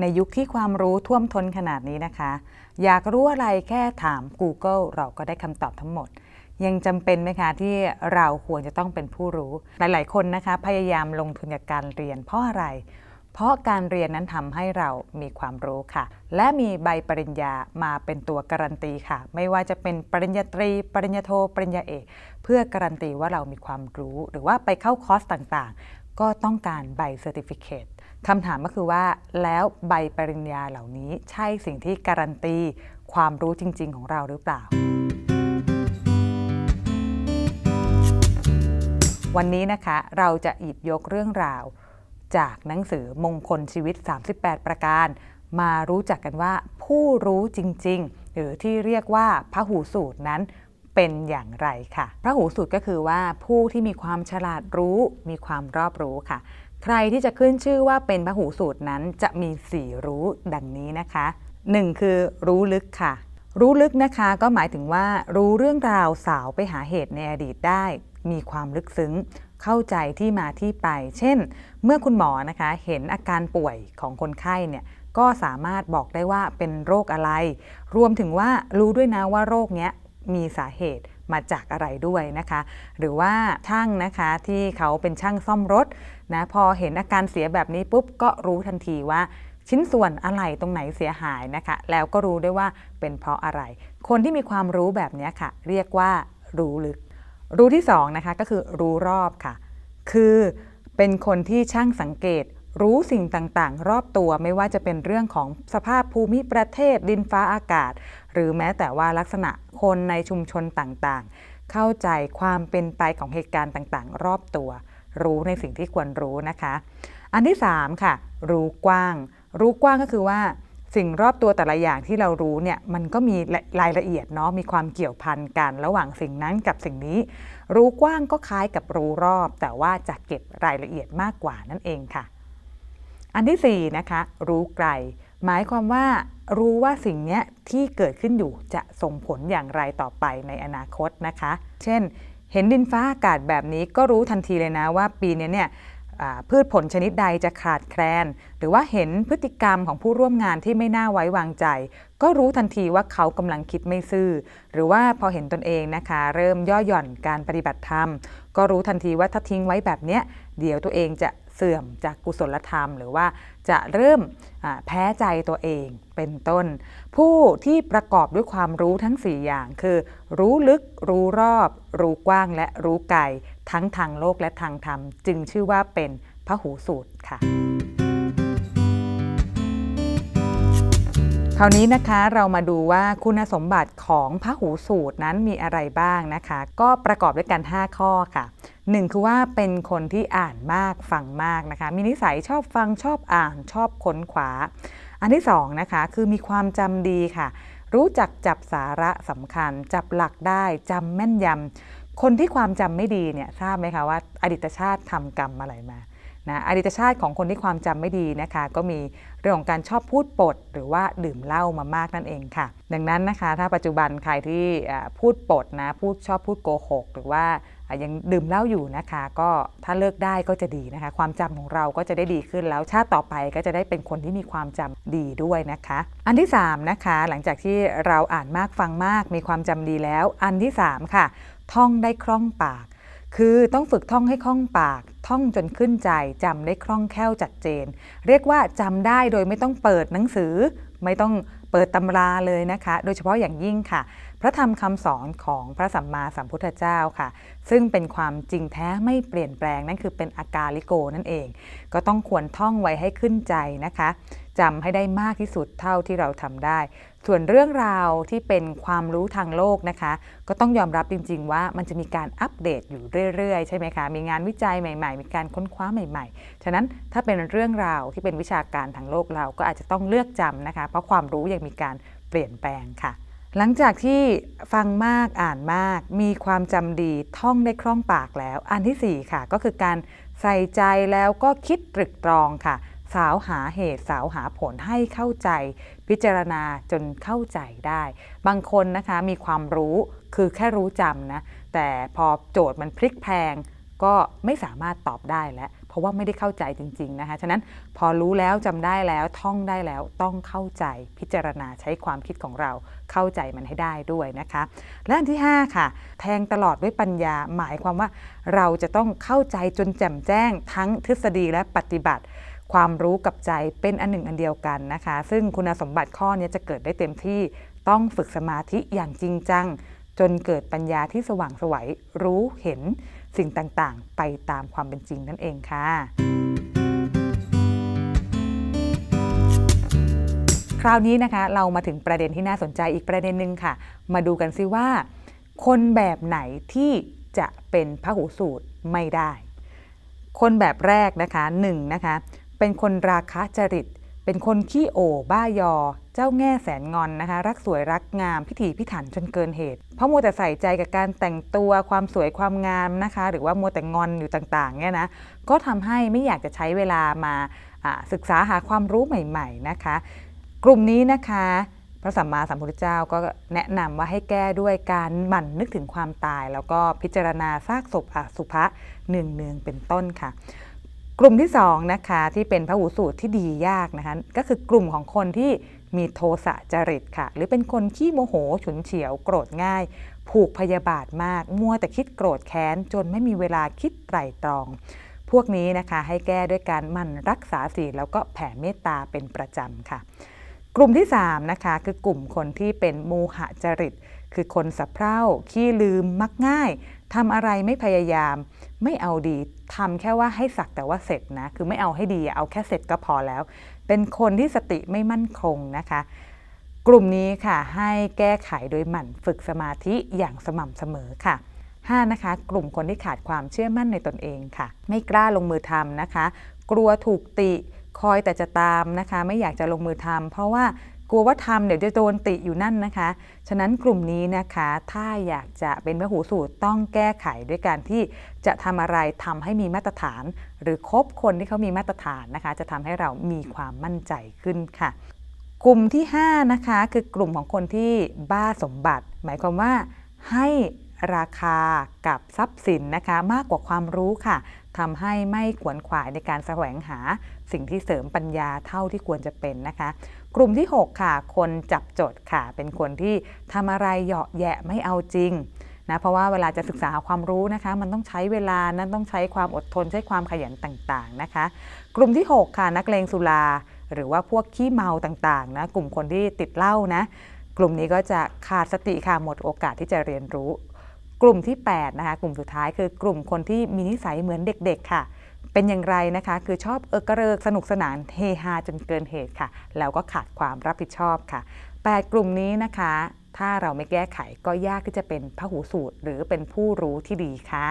ในยุคที่ความรู้ท่วมท้นขนาดนี้นะคะ อยากรู้อะไรแค่ถาม Google เราก็ได้คำตอบทั้งหมด ยังจำเป็นไหมคะที่เราควรจะต้องเป็นผู้รู้ หลาย ๆ คนนะคะ พยายามลงทุนกับการเรียนเพราะอะไร เพราะการเรียนนั้นทำให้เรามีความรู้ค่ะ และมีใบปริญญามาเป็นตัวการันตีค่ะ ไม่ว่าจะเป็นปริญญาตรี ปริญญาโท ปริญญาเอก เพื่อการันตีว่าเรามีความรู้ หรือว่าไปเข้าคอร์สต่าง ๆ ก็ต้องการใบเซอร์ติฟิเคต คำถามก็คือว่าแล้วใบปริญญาเหล่านี้ใช่สิ่งที่การันตีความรู้จริง ๆ ของเราหรือเปล่า วันนี้นะคะเราจะหยิบยกเรื่องราว จากหนังสือมงคลชีวิต 38 ประการ มารู้จักกันว่าผู้รู้จริง ๆ หรือที่เรียกว่าพระหูสูตรนั้นเป็นอย่างไรค่ะ พระหูสูตรก็คือว่าผู้ที่มีความฉลาดรู้มีความรอบรู้ค่ะ ใครที่จะขึ้นชื่อว่าเป็นพระหูสูตรนั้นจะมี 4 รู้ดังนี้นะคะ 1. คือรู้ลึกค่ะ รู้ลึกนะคะก็หมายถึงว่ารู้เรื่องราวสาวไปหาเหตุในอดีตได้ มีความลึกซึ้ง เข้าใจที่มาที่ไป เช่น เมื่อคุณหมอนะคะเห็นอาการป่วยของคนไข้เนี่ยก็สามารถบอกได้ว่าเป็นโรคอะไร รวมถึงว่ารู้ด้วยนะว่าโรคเนี้ยมีสาเหตุ มาจากอะไรด้วยนะคะ หรือว่าช่างนะคะที่เขาเป็นช่างซ่อมรถนะพอเห็นอาการเสียแบบนี้ปุ๊บก็รู้ทันทีว่าชิ้นส่วนอะไรตรงไหนเสียหายนะคะ แล้วก็รู้ได้ว่าเป็นเพราะอะไร คนที่มีความรู้แบบนี้ค่ะ เรียกว่ารู้ลึก รู้ที่2นะคะก็คือรู้รอบค่ะ คือเป็นคนที่ช่างสังเกต รู้สิ่งต่างๆ รอบตัวไม่ว่าจะเป็นเรื่องของสภาพภูมิประเทศดินฟ้าอากาศ หรือแม้แต่ว่าลักษณะคนในชุมชนต่างๆ เข้าใจความเป็นไปของเหตุการณ์ต่างๆ รอบตัว รู้ในสิ่งที่ควรรู้นะคะ อันที่ 3 ค่ะ รู้กว้าง รู้กว้างก็คือว่าสิ่งรอบตัวแต่ละอย่างที่เรารู้เนี่ยมันก็มีรายละเอียดเนาะมีความเกี่ยวพันกันระหว่างสิ่งนั้นกับสิ่งนี้ รู้กว้างก็คล้ายกับรู้รอบ แต่ว่าจะเก็บรายละเอียดมากกว่านั่นเองค่ะ อันที่4นะคะรู้ไกล หมายความว่า รู้ว่าสิ่งนี้ที่เกิดขึ้นอยู่จะส่งผลอย่างไรต่อไปในอนาคตนะคะ เช่น เห็นดินฟ้าอากาศแบบนี้ก็รู้ทันทีเลยนะว่าปีนี้เนี่ยพืชผลชนิดใดจะขาดแคลน หรือว่าเห็นพฤติกรรมของผู้ร่วมงานที่ไม่น่าไว้วางใจ ก็รู้ทันทีว่าเขากำลังคิดไม่ซื่อ หรือว่าพอเห็นตนเองนะคะ เริ่มย่อหย่อนการปฏิบัติธรรม ก็รู้ทันทีว่าถ้าทิ้งไว้แบบเนี้ย เดี๋ยวตัวเองจะเสื่อมจากกุศลธรรม หรือว่าจะเริ่มแพ้ใจตัวเองเป็นต้น ผู้ที่ประกอบด้วยความรู้ทั้ง 4 อย่างคือ รู้ลึก รู้รอบ รู้กว้างและรู้ไกลทั้งทางโลกและทางธรรม จึงชื่อว่าเป็นพระหูสูตรค่ะ คราวนี้นะคะเรามาดูว่าคุณสมบัติของพระหูสูตรนั้นมีอะไรบ้างนะคะ ก็ประกอบด้วยกัน 5 ข้อค่ะหนึ่งคือว่าเป็นคนที่อ่านมากฟังมากนะคะ มีนิสัยชอบฟังชอบอ่านชอบค้นขวา อันที่2นะคะคือมีความจำดีค่ะ รู้จักจับสาระสำคัญ จับหลักได้จำแม่นยำคนที่ความจำไม่ดีเนี่ยทราบไหมคะว่าอดีตชาติทำกรรมอะไรมา นะอดีตชาติของคนที่ความจำไม่ดีนะคะ ก็มีเรื่องของการชอบพูดปด หรือว่าดื่มเหล้ามามากนั่นเองค่ะ ดังนั้นนะคะ ถ้าปัจจุบันใครที่พูดปดนะพูดชอบพูดโกหก หรือว่ายังดื่มเหล้าอยู่นะคะ ก็ถ้าเลิกได้ก็จะดีนะคะ ความจำของเราก็จะได้ดีขึ้นแล้วชาติต่อไปก็จะได้เป็นคนที่มีความจำดีด้วยนะคะ อันที่3นะคะหลังจากที่เราอ่านมากฟังมากมีความจำดีแล้ว อันที่ 3 ค่ะท่องได้คล่องปาก คือต้องฝึกท่องให้คล่องปาก ท่องจนขึ้นใจจำได้คล่องแคล่วจัดเจน เรียกว่าจำได้โดยไม่ต้องเปิดหนังสือ ไม่ต้องเปิดตำราเลยนะคะ โดยเฉพาะอย่างยิ่งค่ะ พระธรรมคำสอนของพระสัมมาสัมพุทธเจ้าค่ะ ซึ่งเป็นความจริงแท้ไม่เปลี่ยนแปลงนั่นคือเป็นอากาลิโกนั่นเอง ก็ต้องควรท่องไว้ให้ขึ้นใจนะคะจำให้ได้มากที่สุดเท่าที่เราทำได้ ส่วนเรื่องราวที่เป็นความรู้ทางโลกนะคะ ก็ต้องยอมรับจริง ๆ ว่ามันจะมีการอัปเดตอยู่เรื่อยๆ ใช่ไหมคะ มีงานวิจัยใหม่ ๆ มีการค้นคว้าใหม่ ๆ ฉะนั้นถ้าเป็นเรื่องราวที่เป็นวิชาการทางโลกเราก็อาจจะต้องเลือกจำนะคะ เพราะความรู้ยังมีการเปลี่ยนแปลงค่ะ หลังจากที่ฟังมากอ่านมาก มีความจำดีท่องได้คล่องปากแล้ว อันที่ 4 ค่ะ ก็คือการใส่ใจแล้วก็คิดตรึกตรองค่ะ สาวหาเหตุสาวหาผลให้เข้าใจ พิจารณาจนเข้าใจได้ บางคนนะคะมีความรู้คือแค่รู้จำนะ แต่พอโจทย์มันพลิกแพงก็ไม่สามารถตอบได้แล้ว เพราะว่าไม่ได้เข้าใจจริง ๆ นะคะ ฉะนั้นพอรู้แล้วจำได้แล้วท่องได้แล้วต้องเข้าใจพิจารณาใช้ความคิดของเราเข้าใจมันให้ได้ด้วยนะคะ และอันที่ 5 ค่ะ แทงตลอดด้วยปัญญาหมายความว่าเราจะต้องเข้าใจจนแจ่มแจ้งทั้งทฤษฎีและปฏิบัติ ความรู้กับใจเป็นอันหนึ่งอันเดียวกันนะคะ ซึ่งคุณสมบัติข้อนี้จะเกิดได้เต็มที่ต้องฝึกสมาธิอย่างจริงจัง จนเกิดปัญญาที่สว่างสวัยรู้เห็นสิ่งต่างๆ ไปตามความเป็นจริงนั่นเองค่ะ คราวนี้นะคะเรามาถึงประเด็นที่น่าสนใจอีกประเด็นหนึ่งค่ะ มาดูกันซิว่า คนแบบไหนที่จะเป็นพระหูสูตรไม่ได้ คนแบบแรกนะคะหนึ่งนะคะ เป็นคนราคะจริต เป็นคนขี้โอบ้ายอ เจ้าแง่แสนงอนนะคะ รักสวยรักงามพิถีพิถันจนเกินเหตุ เพราะมัวแต่ใส่ใจกับการแต่งตัวความสวยความงามนะคะ หรือว่ามัวแต่งอนอยู่ต่างๆเนี่ยนะก็ทำให้ไม่อยากจะใช้เวลามาศึกษาหาความรู้ใหม่ ๆนะคะ กลุ่มนี้นะคะพระสัมมาสัมพุทธเจ้าก็แนะนำว่าให้แก้ด้วยการหมั่นนึกถึงความตาย แล้วก็พิจารณาซากศพอสุภะเนืองๆเป็นต้นค่ะ กลุ่มที่2นะคะที่เป็นพระหูสูตรที่ดียากนะคะก็คือกลุ่มของคนที่มีโทสะจริตค่ะ หรือเป็นคนขี้โมโห ฉุนเฉียวโกรธง่าย ผูกพยาบาทมาก มัวแต่คิดโกรธแค้น จนไม่มีเวลาคิดไตร่ตรอง พวกนี้นะคะให้แก้ด้วยการมั่นรักษาศีลแล้วก็แผ่เมตตาเป็นประจำค่ะ กลุ่มที่3นะคะคือกลุ่มคนที่เป็นมูหจริต คือคนสะเพร่าขี้ลืมมักง่ายทำอะไรไม่พยายาม ไม่เอาดีทำแค่ว่าให้สักแต่ว่าเสร็จนะ คือไม่เอาให้ดีเอาแค่เสร็จก็พอแล้ว เป็นคนที่สติไม่มั่นคงนะคะ กลุ่มนี้ค่ะให้แก้ไขโดยหมั่นฝึกสมาธิอย่างสม่ำเสมอค่ะ 5. นะคะ กลุ่มคนที่ขาดความเชื่อมั่นในตนเองค่ะ ไม่กล้าลงมือทำนะคะ กลัวถูกติคอยแต่จะตามนะคะ ไม่อยากจะลงมือทำเพราะว่า ลัวว่าทำเดี๋ยวจะโดนติอยู่นั่นนะคะ ฉะนั้นกลุ่มนี้นะคะถ้าอยากจะเป็นพหูสูตรต้องแก้ไขด้วยการที่จะทำอะไรทำให้มีมาตรฐาน หรือคบคนที่เขามีมาตรฐานนะคะ จะทำให้เรามีความมั่นใจขึ้นค่ะ กลุ่มที่5นะคะคือกลุ่มของคนที่บ้าสมบัติ หมายความว่าให้ราคากับทรัพย์สินนะคะมากกว่าความรู้ค่ะทำให้ไม่ขวนขวายในการแสวงหาสิ่งที่เสริมปัญญาเท่าที่ควรจะเป็นนะคะ กลุ่มที่ 6 ค่ะ คนจับจดค่ะ เป็นคนที่ทำอะไรเหยาะแยะไม่เอาจริงนะเพราะว่าเวลาจะศึกษาหาความรู้นะคะ มันต้องใช้เวลานั้นต้องใช้ความอดทนใช้ความขยันต่างๆนะคะ กลุ่มที่ 6 ค่ะ นักเลงสุรา หรือว่าพวกขี้เมาต่างๆนะกลุ่มคนที่ติดเหล้านะ กลุ่มนี้ก็จะขาดสติค่ะหมดโอกาสที่จะเรียนรู้ กลุ่มที่ 8 นะคะ กลุ่มสุดท้ายคือกลุ่มคนที่มีนิสัยเหมือนเด็ก ๆ ค่ะ เป็นอย่างไรนะคะ คือชอบเออกระเริกสนุกสนานเฮฮาจนเกินเหตุค่ะ แล้วก็ขาดความรับผิดชอบค่ะ 8 กลุ่มนี้นะคะ ถ้าเราไม่แก้ไขก็ยากที่จะเป็นพหูสูตร หรือเป็นผู้รู้ที่ดีค่ะ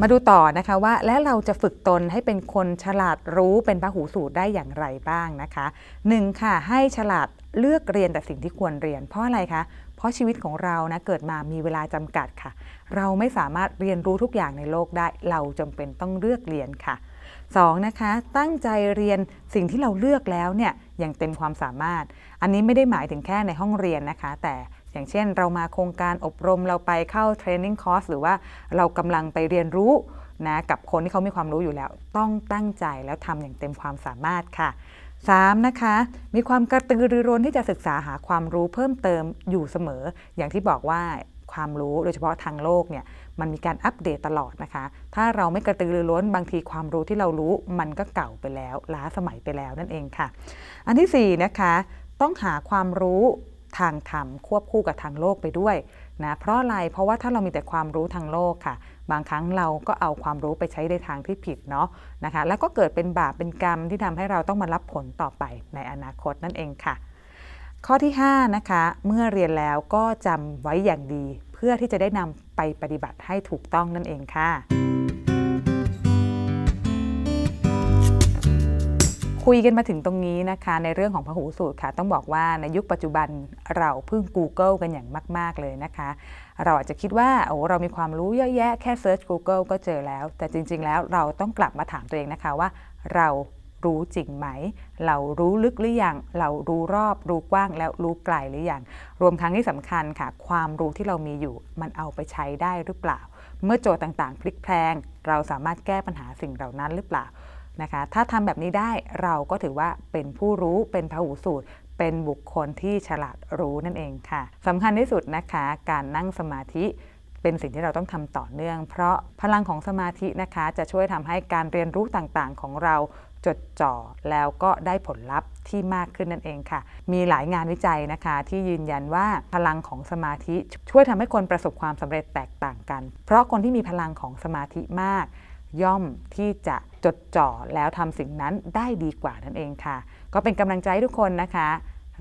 มาดูต่อนะคะว่าแล้วเราจะฝึกตนให้เป็นคนฉลาดรู้เป็นพหูสูตรได้อย่างไรบ้างนะคะ 1. ค่ะให้ฉลาดเลือกเรียนแต่สิ่งที่ควรเรียน เพราะอะไรคะ เพราะชีวิตของเรานะเกิดมามีเวลาจำกัดค่ะ เราไม่สามารถเรียนรู้ทุกอย่างในโลกได้ เราจำเป็นต้องเลือกเรียนค่ะ 2. นะคะตั้งใจเรียนสิ่งที่เราเลือกแล้วเนี่ยอย่างเต็มความสามารถ อันนี้ไม่ได้หมายถึงแค่ในห้องเรียนนะคะ แต่อย่างเช่นเรามาโครงการอบรมเราไปเข้าเทรนนิ่งคอร์สหรือว่าเรากำลังไปเรียนรู้นะกับคนที่เขามีความรู้อยู่แล้ว ต้องตั้งใจแล้วทำอย่างเต็มความสามารถค่ะ 3. นะคะ มีความกระตือรือร้นที่จะศึกษาหาความรู้เพิ่มเติมอยู่เสมอ อย่างที่บอกว่าความรู้โดยเฉพาะทางโลกเนี่ยมันมีการอัปเดตตลอดนะคะ ถ้าเราไม่กระตือรือร้นบางทีความรู้ที่เรารู้มันก็เก่าไปแล้ว ล้าสมัยไปแล้วนั่นเองค่ะ อันที่4นะคะต้องหาความรู้ ทางธรรมควบคู่กับทางโลกไปด้วยนะเพราะอะไรเพราะว่าถ้าเรามีแต่ความรู้ทางโลกค่ะ บางครั้งเราก็เอาความรู้ไปใช้ในทางที่ผิดเนาะนะคะ แล้วก็เกิดเป็นบาปเป็นกรรมที่ทำให้เราต้องมารับผลต่อไปในอนาคตนั่นเองค่ะ ข้อที่5นะคะเมื่อเรียนแล้วก็จำไว้อย่างดี เพื่อที่จะได้นำไปปฏิบัติให้ถูกต้องนั่นเองค่ะ คุยกันมาถึงตรงนี้นะคะ ในเรื่องของพหูสูตรค่ะ ต้องบอกว่าในยุคปัจจุบันเราพึ่ง Google กันอย่างมาก ๆ เลยนะคะ เราอาจจะคิดว่าโอ้เรามีความรู้เยอะแยะแค่ Search Google ก็เจอแล้ว แต่จริง ๆ แล้วเราต้องกลับมาถามตัวเองนะคะว่าเรารู้จริงไหม เรารู้ลึกหรือยัง เรารู้รอบ รู้กว้าง แล้วรู้ไกลหรือยัง รวมทั้งที่สำคัญค่ะ ความรู้ที่เรามีอยู่ มันเอาไปใช้ได้หรือเปล่า เมื่อโจทย์ต่างๆ พลิกแพลง เราสามารถแก้ปัญหาสิ่งเหล่านั้นหรือเปล่า นะคะ ถ้าทำแบบนี้ได้เราก็ถือว่าเป็นผู้รู้เป็นพหูสูตร เป็นบุคคลที่ฉลาดรู้นั่นเองค่ะสำคัญที่สุดนะคะ การนั่งสมาธิเป็นสิ่งที่เราต้องทำต่อเนื่อง เพราะพลังของสมาธินะคะ จะช่วยทำให้การเรียนรู้ต่างๆ ของเราจดจ่อแล้วก็ได้ผลลัพธ์ที่มากขึ้นนั่นเองค่ะ มีหลายงานวิจัยนะคะ ที่ยืนยันว่าพลังของสมาธิช่วยทำให้คนประสบความสำเร็จแตกต่างกัน เพราะคนที่มีพลังของสมาธิมาก ย่อมที่จะจดจ่อแล้วทำสิ่งนั้นได้ดีกว่านั่นเองค่ะ ก็เป็นกำลังใจทุกคนนะคะ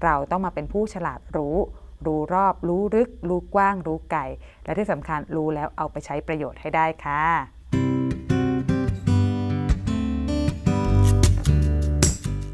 เราต้องมาเป็นผู้ฉลาดรู้ รู้รอบ รู้ลึก รู้กว้าง รู้ไกล และที่สำคัญรู้แล้วเอาไปใช้ประโยชน์ให้ได้ค่ะ